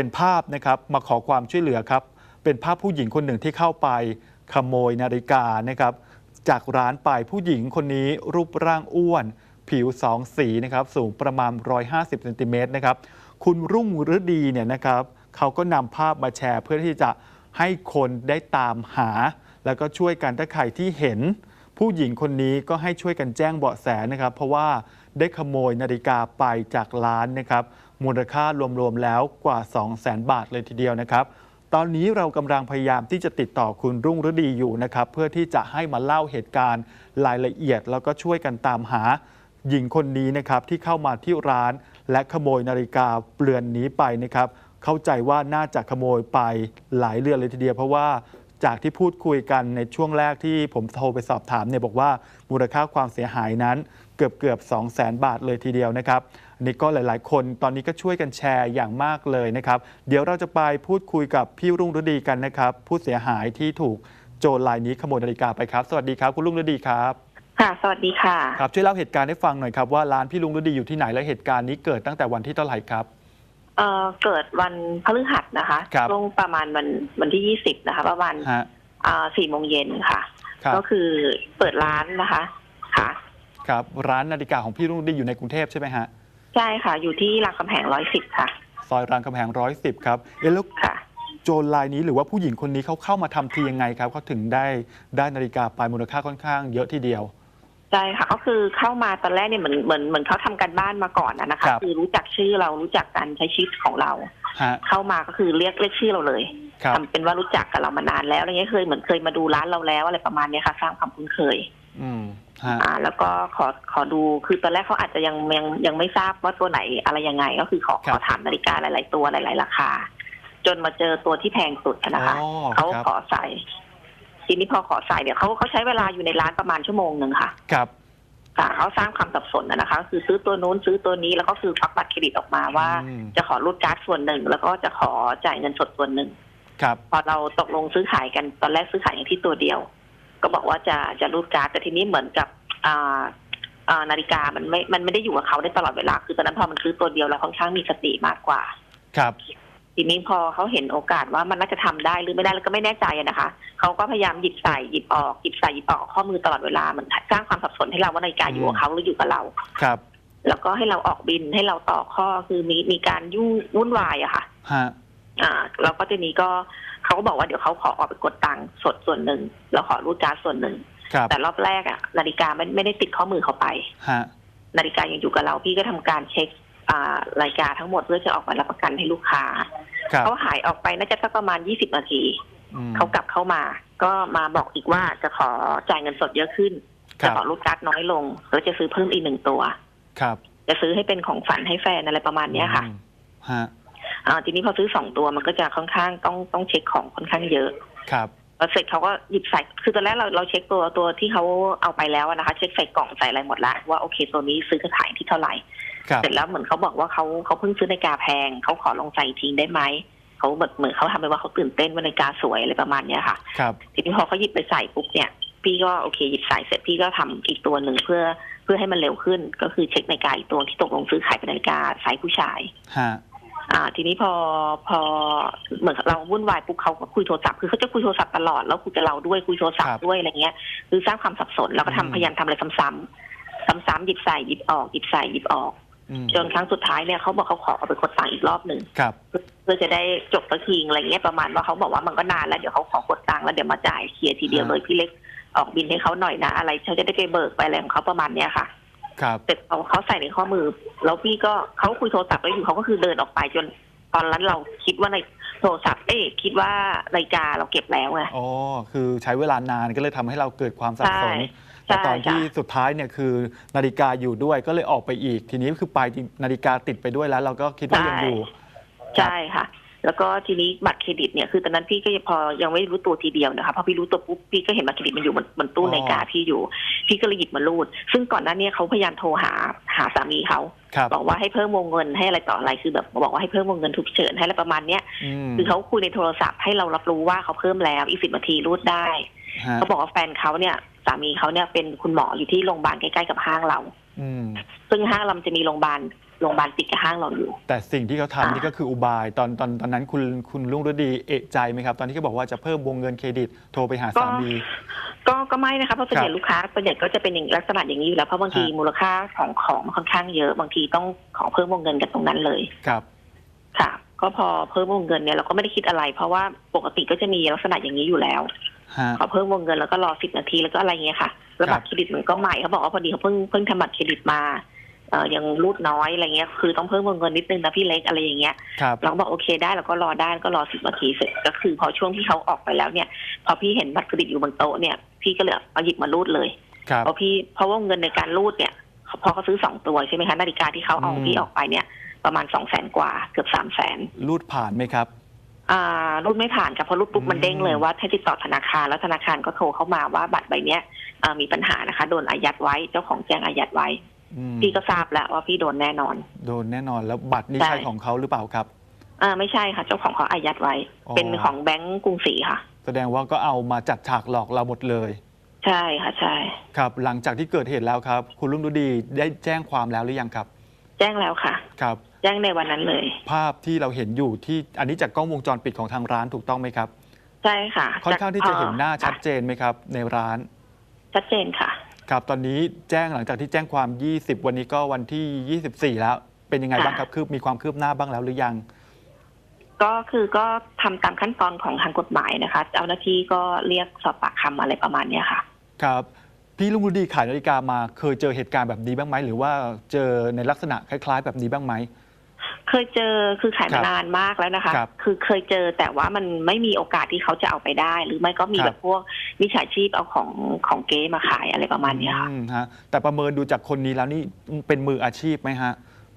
เป็นภาพนะครับมาขอความช่วยเหลือครับ เป็นภาพผู้หญิงคนหนึ่งที่เข้าไปขโมยนาฬิกานะครับ จากร้านไปผู้หญิงคนนี้รูปร่างอ้วน ผิวสองสีนะครับ สูงประมาณ 150เซนติเมตรนะครับ คุณรุ่งฤดีเนี่ยนะครับเขาก็นำภาพมาแชร์เพื่อที่จะให้คนได้ตามหา แล้วก็ช่วยกันถ้าใครที่เห็น ผู้หญิงคนนี้ก็ให้ช่วยกันแจ้งเบาะแสนะครับ เพราะว่าได้ขโมยนาฬิกาไปจากร้านนะครับ มูลค่ารวมๆแล้วกว่า 2 0 0 0 0 0 บาทเลยทีเดียวนะครับ ตอนนี้เรากำลังพยายามที่จะติดต่อคุณรุ่งฤดีอยู่นะครับ เพื่อที่จะให้มาเล่าเหตุการณ์รายละเอียด แล้วก็ช่วยกันตามหาหญิงคนนี้นะครับที่เข้ามาที่ร้าน และขโมยนาฬิกาเปลือนนี้ไปนะครับ เข้าใจว่าน่าจะขโมยไปหลายเรือนเลยทีเดียวเพราะว่า จากที่พูดคุยกันในช่วงแรกที่ผมโทรไปสอบถามเนี่ยบอกว่ามูลค่าความเสียหายนั้นเกือบเกือบ2 0 0 0 0 0บาทเลยทีเดียวนะครับอันนี้ก็หลาย ๆ คนตอนนี้ก็ช่วยกันแชร์อย่างมากเลยนะครับเดี๋ยวเราจะไปพูดคุยกับพี่รุ่งฤดีกันนะครับ ผู้เสียหายที่ถูกโจรรายนี้ขโมยนาฬิกาไปครับ สวัสดีครับคุณรุ่งฤดีครับค่ะ สวัสดีค่ะ ครับช่วยเล่าเหตุการณ์ให้ฟังหน่อยครับว่าร้านพี่ลุงฤดีอยู่ที่ไหนและเหตุการณ์นี้เกิดตั้งแต่วันที่เท่าไหร่ครับ เอ่อเกิดวันพฤหัสนะคะครับช่วงประมาณวันวันที่ยี่สิบนะคะ ประมาณฮะ อ่าสี่โมงเย็นค่ะ ครับก็คือเปิดร้านนะคะค่ะ ครับร้านนาฬิกาของพี่รุ่งฤดีอยู่ในกรุงเทพใช่ไหมฮะใช่ค่ะ อยู่ที่รามคำแหงร้อยสิบค่ะซอยรามคำแหงร้อยสิบครับเอ๊ะแล้วค่ะ โจรรายนี้หรือว่าผู้หญิงคนนี้เขาเข้ามาทำทียังไงครับเขาถึงได้ได้นาฬิกาไปมูลค่าค่อนข้างเยอะทีเดียว ใช่ค่ะก็คือเข้ามาตอนแรกเนี่ยเหมือนเหมือนเหมือนเขาทำการบ้านมาก่อนนะนะคะครับคือรู้จักชื่อเรารู้จักการใช้ชีวิตของเราฮะเข้ามาก็คือเรียกเรียกชื่อเราเลยครับทำเป็นว่ารู้จักกับเรามานานแล้วอะไรเงี้ยเคยเหมือนเคยมาดูร้านเราแล้วอะไรประมาณเนี้ยค่ะ สร้างความคุ้นเคย อืมฮะอ่า แล้วก็ขอขอดูคือตอนแรกเขาอาจจะยังยังยังไม่ทราบว่าตัวไหนอะไรยังไง ก็คือขอครับขอถามนาฬิกาหลาย ๆ ตัวหลาย ๆ ราคา จนมาเจอตัวที่แพงสุดอะนะคะอ๋อเขาครับขอใส่ ทีนี้พอขอใส่เนี่ยเขาเขาใช้เวลาอยู่ในร้านประมาณชั่วโมงหนึ่งค่ะ ครับ ค่ะเขาสร้างความสับสนอะนะคะ คือซื้อตัวนู้นซื้อตัวนี้แล้วก็คือควักบัตรเครดิตออกมาว่า อืม จะขอรูดการ์ดส่วนหนึ่ง แล้วก็จะขอจ่ายเงินสดส่วนหนึ่ง ครับ พอเราตกลงซื้อขายกันตอนแรกซื้อขายอย่างที่ตัวเดียว ก็บอกว่าจะจะรูดการ์ดแต่ทีนี้เหมือนกับอ่าอ่านาฬิกามันไม่มันไม่ได้อยู่กับเขาได้ตลอดเวลา คือตอนนั้นพอมันซื้อตัวเดียวแล้วค่อนข้างมีสติมากกว่า ครับ ทีนี้พอเขาเห็นโอกาสว่ามันน่าจะทำได้หรือไม่ได้แล้วก็ไม่แน่ใจอะนะคะเขาก็พยายามหยิบใส่หยิบออกหยิบใส่หยิบออกข้อมือตลอดเวลามันสร้างความสับสนให้เราว่านาฬิกาอยู่กับเขาหรืออยู่กับเราครับ แล้วก็ให้เราออกบินให้เราต่อข้อคือมีมีการยุ่งวุ่นวายอะค่ะฮะอ่าแล้วก็ทีนี้ก็เขาก็บอกว่าเดี๋ยวเขาขอออกไปกดตังค์สดส่วนหนึ่งแล้วขอรูดการ์ดส่วนหนึ่งครับแต่รอบแรกอะนาฬิกาไม่ไม่ได้ติดข้อมือเขาไปฮะนาฬิกายังอยู่กับเราพี่ก็ทำการเช็คอ่า รายการทั้งหมดเพื่อจะออกมารับประกันให้ลูกค้าครับเขาหายออกไปน่าจะสักประมาณ20นาทีอืมเขากลับเข้ามา ก็มาบอกอีกว่าจะขอจ่ายเงินสดเยอะขึ้นคจะรับขอรูดการ์ดน้อยลง แล้วจะซื้อเพิ่มอีกหนึ่งตัว ครับ จะซื้อให้เป็นของฝันให้แฟนอะไรประมาณเนี้ยค่ะอืมฮะอ่าทีนี้พอซื้อสองตัวมันก็จะค่อนข้างต้องต้องเช็คของค่อนข้างเยอะ ครับแล้วเสร็จเขาก็หยิบใส่ คือตอนแรกเราเราเช็คตัวตัวที่เขาเอาไปแล้วอะนะคะ เช็คใส่กล่องใส่อะไรหมดแล้วว่าโอเคตัวนี้ซื้อกระขายที่เท่าไหร่ครับ เสร็จแล้วเหมือนเขาบอกว่าเขาเขาเพิ่งซื้อนาฬิกาแพงเขาขอลองใส่ทิ้งได้ไหมเขาเหมือนเหมือนเขาทำไปว่าเขาตื่นเต้นว่านาฬิกาสวยอะไรประมาณเนี้ยค่ะครับทีนี้พอเขาหยิบไปใส่ปุ๊บเนี่ย พี่ก็โอเคหยิบใส่เสร็จพี่ก็ทำอีกตัวหนึ่งเพื่อเพื่อให้มันเร็วขึ้น ก็คือเช็คนาฬิกาอีกตัวที่ตกลงซื้อขายเป็นนาฬิกาไซส์ผู้ชายฮะอ่า ทีนี้พอพอเหมือนเราวุ่นวายปุ๊บเขาก็คุยโทรศัพท์คือเขาจะคุยโทรศัพท์ตลอดแล้วคุยกับเราด้วยคุยโทรศัพครัท์บด้วยอะไรเงี้ยคือสร้างความสับสนเราก็ทำอืมพยายามทำอะไรซ้ำๆซ้ำๆหยิบใส่หยิบออกหยิบใส่หยิบออกอืม จนครั้งสุดท้ายเนี่ยเขาบอกเขาขอเอาไปกดตังค์อีกรอบหนึ่งครับ เพื่อจะได้จบสักทีอะไรเงี้ยประมาณว่าเขาบอกว่ามันก็นานแล้วเดี๋ยวเขาขอกดตังค์แล้วเดี๋ยวมาจ่ายเคลียร์ทีเดียวอ่าเลยพี่เล็กออกบินให้เขาหน่อยนะอะไรเขาจะได้ไปเบิกไปอะไรของเขาประมาณเนี้ยค่ะครับเสร็จเขาเขาใส่ในข้อมือ แล้วพี่ก็เขาคุยโทรศัพท์แล้วอยู่เขาก็คือเดินออกไปจนตอนนั้นเราคิดว่าในโทรศัพท์เอ๊ะคิดว่านาฬิกาเราเก็บแล้วไงอ๋อคือใช้เวลานานก็เลยทำให้เราเกิดความสับสนใช่ แต่ตอนใช่ที่ค่ะสุดท้ายเนี่ยคือนาฬิกาอยู่ด้วยก็เลยออกไปอีก ทีนี้คือไปจริงนาฬิกาติดไปด้วยแล้ว เราก็คิดว่ายังอยู่ ใช่ค่ะ แล้วก็ทีนี้บัตรเครดิตเนี่ยคือตอนนั้นพี่ก็พอยังไม่รู้ตัวทีเดียวนะคะพอพี่รู้ตัวปุ๊บพี่ก็เห็นบัตรเครดิตมันอยู่บนบนตู้อ๋อนาฬิกาพี่อยู่ พี่ก็เลยหยิบมารูด ซึ่งก่อนหน้านี้เขาพยายามโทรหาหาสามีเขาครับบอกว่าให้เพิ่มวงเงินให้อะไรต่ออะไรคือแบบบอกว่าให้เพิ่มวงเงินทุกเฉินให้อะไรประมาณเนี้ยอืมคือเขาคุยในโทรศัพท์ให้เรารับรู้ว่าเขาเพิ่มแล้วอีกสิบนาทีรูดได้ฮะเขาบอกว่าแฟนเขาเนี่ย สามีเขาเนี่ยเป็นคุณหมออยู่ที่โรงพยาบาลใกล้ๆกับห้างเรา อืม ซึ่งห้างเรามันจะมีโรงพยาบาลโรงพยาบาลติดกับห้างเราอยู่ แต่สิ่งที่เขาทำอ่านี่นี่ก็คืออุบายตอนตอนตอนนั้นคุณคุณลุงฤดีเอะใจไหมครับ ตอนที่เขาบอกว่าจะเพิ่มวงเงินเครดิตโทรไปหาสามี ก็ก็ไม่นะคะเพราะส่วนใหญ่ครับลูกค้าส่วนใหญ่ก็จะเป็นอย่างลักษณะอย่างนี้อยู่แล้วเพราะบางทีฮะมูลค่าของของมันค่อนข้างเยอะบางทีต้องขอเพิ่มวงเงินกันตรงนั้นเลย ครับ ค่ะ ก็พอเพิ่มวงเงินเนี่ยเราก็ไม่ได้คิดอะไร เพราะว่าปกติก็จะมีลักษณะอย่างนี้อยู่แล้ว ฮะ ขอเพิ่มวงเงินแล้วก็รอสิบนาทีแล้วก็อะไรเงี้ยค่ะแล้วครับบัตรเครดิตมันก็ใหม่เขาบอกว่าพอดีเขาเพิ่งเพิ่งทำบัตรเครดิตมาเอ่อยังรูดน้อยอะไรเงี้ย คือต้องเพิ่มวงเงินนิดนึงนะพี่เล็กอะไรอย่างเงี้ยครับ เราก็บอกโอเคได้เราก็รอได้ก็รอสิบนาทีเสร็จก็คือพอช่วงที่เขาออกไปแล้วเนี่ย พอพี่เห็นบัตรเครดิตอยู่บนโต๊ะเนี่ยพี่ก็เลยเอาหยิบมารูดเลยครับ เพราะพี่เพราะว่าเงินในการรูดเนี่ยพอเขาซื้อสองตัวใช่ไหมคะนาฬิกาที่เขาเอาอืม พี่ออกไปเนี่ย ประมาณสองแสนกว่าเกือบสามแสนรูดผ่านไหมครับอ่า รูดไม่ผ่านค่ะพอรูดปุ๊บอืมมันเด้งเลยว่าให้ติดต่อธนาคารแล้วธนาคารก็โทรเข้ามาว่าบัตรใบเนี้ยอ่ามีปัญหานะคะ โดนอายัดไว้เจ้าของแจ้งอายัดไว้อืมพี่ก็ทราบแล้วว่าพี่โดนแน่นอน โดนแน่นอนแล้วบัตรนี่ใช่ใช่ของเขาหรือเปล่าครับอ่าไม่ใช่ค่ะ เจ้าของเขาอายัดไว้อ๋อเป็นของแบงก์กรุงศรีค่ะ แสดงว่าก็เอามาจัดฉากหลอกเราหมดเลย ใช่ค่ะใช่ ครับหลังจากที่เกิดเหตุแล้วครับ คุณลุงฤดีได้แจ้งความแล้วหรือยังครับ แจ้งแล้วค่ะ ครับ แจ้งในวันนั้นเลย ภาพที่เราเห็นอยู่ที่อันนี้จากกล้องวงจรปิดของทางร้านถูกต้องไหมครับใช่ค่ะค่อนข้างที่จะเห็นหน้าชัดค่ะเจนไหมครับ ในร้าน ชัดเจนค่ะ ครับตอนนี้แจ้งหลังจากที่แจ้งความ 20 วันนี้ก็วันที่ 24 แล้ว เป็นยังไงค่ะบ้างครับคือมีความคืบหน้าบ้างแล้วหรือยัง ก็คือก็ทำตามขั้นตอนของทางกฎหมายนะคะเจ้าหน้าที่ก็เรียกสอบปากคำอะไรประมาณเนี้ยค่ะ ครับพี่ลุงฤดีขายนาฬิกามา เคยเจอเหตุการณ์แบบนี้บ้างไหมหรือว่าเจอในลักษณะคล้าย ๆ แบบนี้บ้างไหม เคยเจอคือขายครัมาบนานมากแล้วนะคะครับคือเคยเจอแต่ว่ามันไม่มีโอกาสที่เขาจะเอาไปได้ หรือไม่ก็มีครับ แบบพวกมิจฉาชีพเอาของของเก๊มาขายอะไรประมาณเนี้ยค่ะ อืมฮะแต่ประเมินดูจากคนนี้แล้วนี่เป็นมืออาชีพไหมฮะ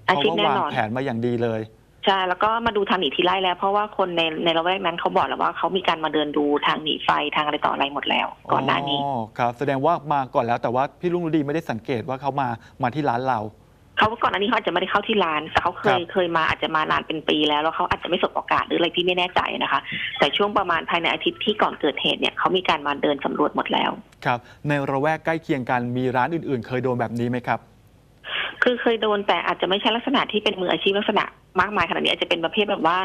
อาชีพเพแน่ราะว่านวาองนแผนมาอย่างดีเลย ใช่แล้วก็มาดูทางหนีทีไล่แล้ว เพราะว่าคนในในละแวกนั้นเขาบอกแล้วว่าเขามีการมาเดินดูทางหนีไฟทางอะไรต่ออะไรหมดแล้ว ก่อนหน้านี้ อ๋อครับแสดงว่ามาก่อนแล้วแต่ว่าพี่ลุงฤดีไม่ได้สังเกตว่าเขามามาที่ร้านเรา เขาก่อนอันนี้เขาอาจจะไม่ได้เข้าที่ร้านแต่เขาเคยครับเคยมาอาจจะมานานเป็นปีแล้วแล้วเขาอาจจะไม่สบโอกาสหรืออะไรพี่ไม่แน่ใจนะคะ แต่ช่วงประมาณภายในอาทิตย์ที่ก่อนเกิดเหตุเนี่ยเขามีการมาเดินสำรวจหมดแล้วครับในระแวกใกล้เคียงกันมีร้านอื่น ๆ เคยโดนแบบนี้ไหมครับ คือเคยโดนแต่อาจจะไม่ใช่ลักษณะที่เป็นมืออาชีพลักษณะมากมายขนาดนี้อาจจะเป็นประเภทแบบว่า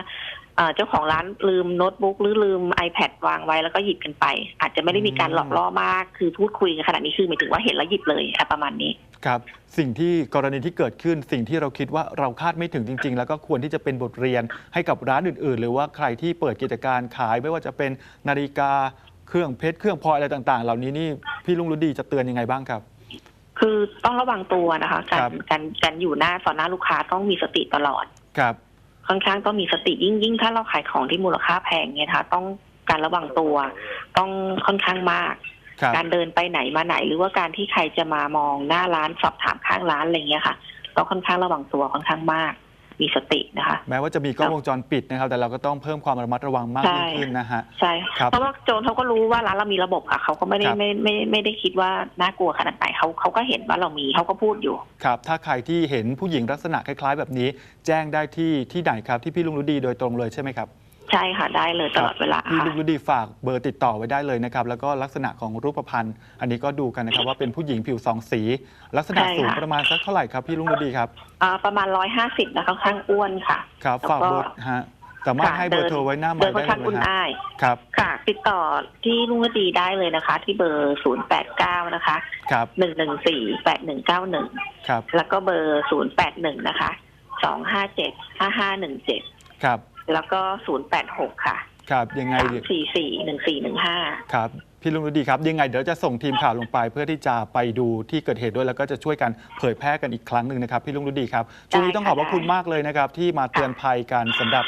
เอ่อเจ้าของร้านลืมโน้ตบุ๊กหรือลืม iPad วางไว้แล้วก็หยิบกันไป อาจจะไม่ได้มีการหลอกล่อมาก คือพูดคุยกันขนาดนี้คือหมายถึงว่าเห็นแล้วหยิบเลยอะประมาณนี้ ครับสิ่งที่กรณีที่เกิดขึ้น สิ่งที่เราคิดว่าเราคาดไม่ถึงจริง ๆ แล้วก็ควรที่จะเป็นบทเรียนให้กับร้านอื่น ๆ หรือว่าใครที่เปิดกิจการขายไม่ว่าจะเป็นนาฬิกาเครื่องเพชรเครื่องพลอยอะไรต่าง ๆ เหล่านี้นี่พี่ลุงฤดีจะเตือนยังไงบ้างครับ คือต้องระวังตัวนะคะกาครัรบ การการอยู่หน้าต่อหน้าลูกค้าต้องมีสติตลอด ครับ ค่อนข้างต้องมีสติยิ่งยิ่งถ้าเราขายของที่มูลค่าแพงเนี่ยนะคะต้องการระวังตัวต้องค่อนข้างมากครับ การเดินไปไหนมาไหน หรือว่าการที่ใครจะมามองหน้าร้านสอบถามข้างร้านอะไรเงี้ยค่ะต้องค่อนข้างระวังตัวค่อนข้างมากมีสตินะคะแม้ว่าจะมีกล้องวงจรปิดนะครับ แต่เราก็ต้องเพิ่มความระมัดระวังมากใช่ยิ่งขึ้นนะฮะใช่ครับเพราะว่าโจรเขาก็รู้ว่าร้านเรามีระบบค่ะเขาก็ไม่ได้ครับไม่ไม่ไม่ได้คิดว่าน่ากลัวขนาดไหนเขาเขาก็เห็นว่าเรามีเขาก็พูดอยู่ครับถ้าใครที่เห็นผู้หญิงลักษณะคล้าย ๆ แบบนี้ แจ้งได้ที่ที่ไหนครับที่พี่ลุงฤดีโดยตรงเลยใช่ไหมครับ ใช่ค่ะได้เลยตลอดเวลาพี่ค่ะลุงฤดีฝากเบอร์ติดต่อไว้ได้เลยนะครับ แล้วก็ลักษณะของรูปพรรณอันนี้ก็ดูกันนะครับว่าเป็นผู้หญิงผิวสองสี ลักษณะใช่ค่ะสูงประมาณสักเท่าไหร่ครับพี่ลุงฤดีครับอ่าประมาณร้อยห้าสิบนะคะค่อนข้างอ้วนค่ะ ครับแล้วก็ ฝากเบอร์ฮะสามารถค่ะให้เบอร์เดินโทรไว้หน้าไมเดินค์ค่อได้นข้างเลอุ่ยนนะฮะอ้าย ครับค่ะ ติดต่อที่ลุงวดีได้เลยนะคะ ที่เบอร์ศูนย์แปดเก้านะคะครับหนึ่งหนึ่งสี่แปดหนึ่งเก้าหนึ่งครับแล้วก็เบอร์ศูนย์แปดหนึ่งนะคะสองห้าเจ็ดห้าห้าหนึ่งเจ็ด ครับ แล้วก็ศูนย์แปดหกค่ะครับยังไงสามสี่สี่หนึ่งสี่หนึ่งห้าครับพี่ลุงฤดีครับ ยังไงเดี๋ยวจะส่งทีมข่าวลงไป เพื่อที่จะไปดูที่เกิดเหตุด้วยแล้วก็จะช่วยกันเผยแพร่กันอีกครั้งหนึ่งนะครับพี่ลุงฤดีครับช่วงนี้ต้องขอบพระคุณมากเลยนะครับ ที่มาเตือนภัยกันสำหรับ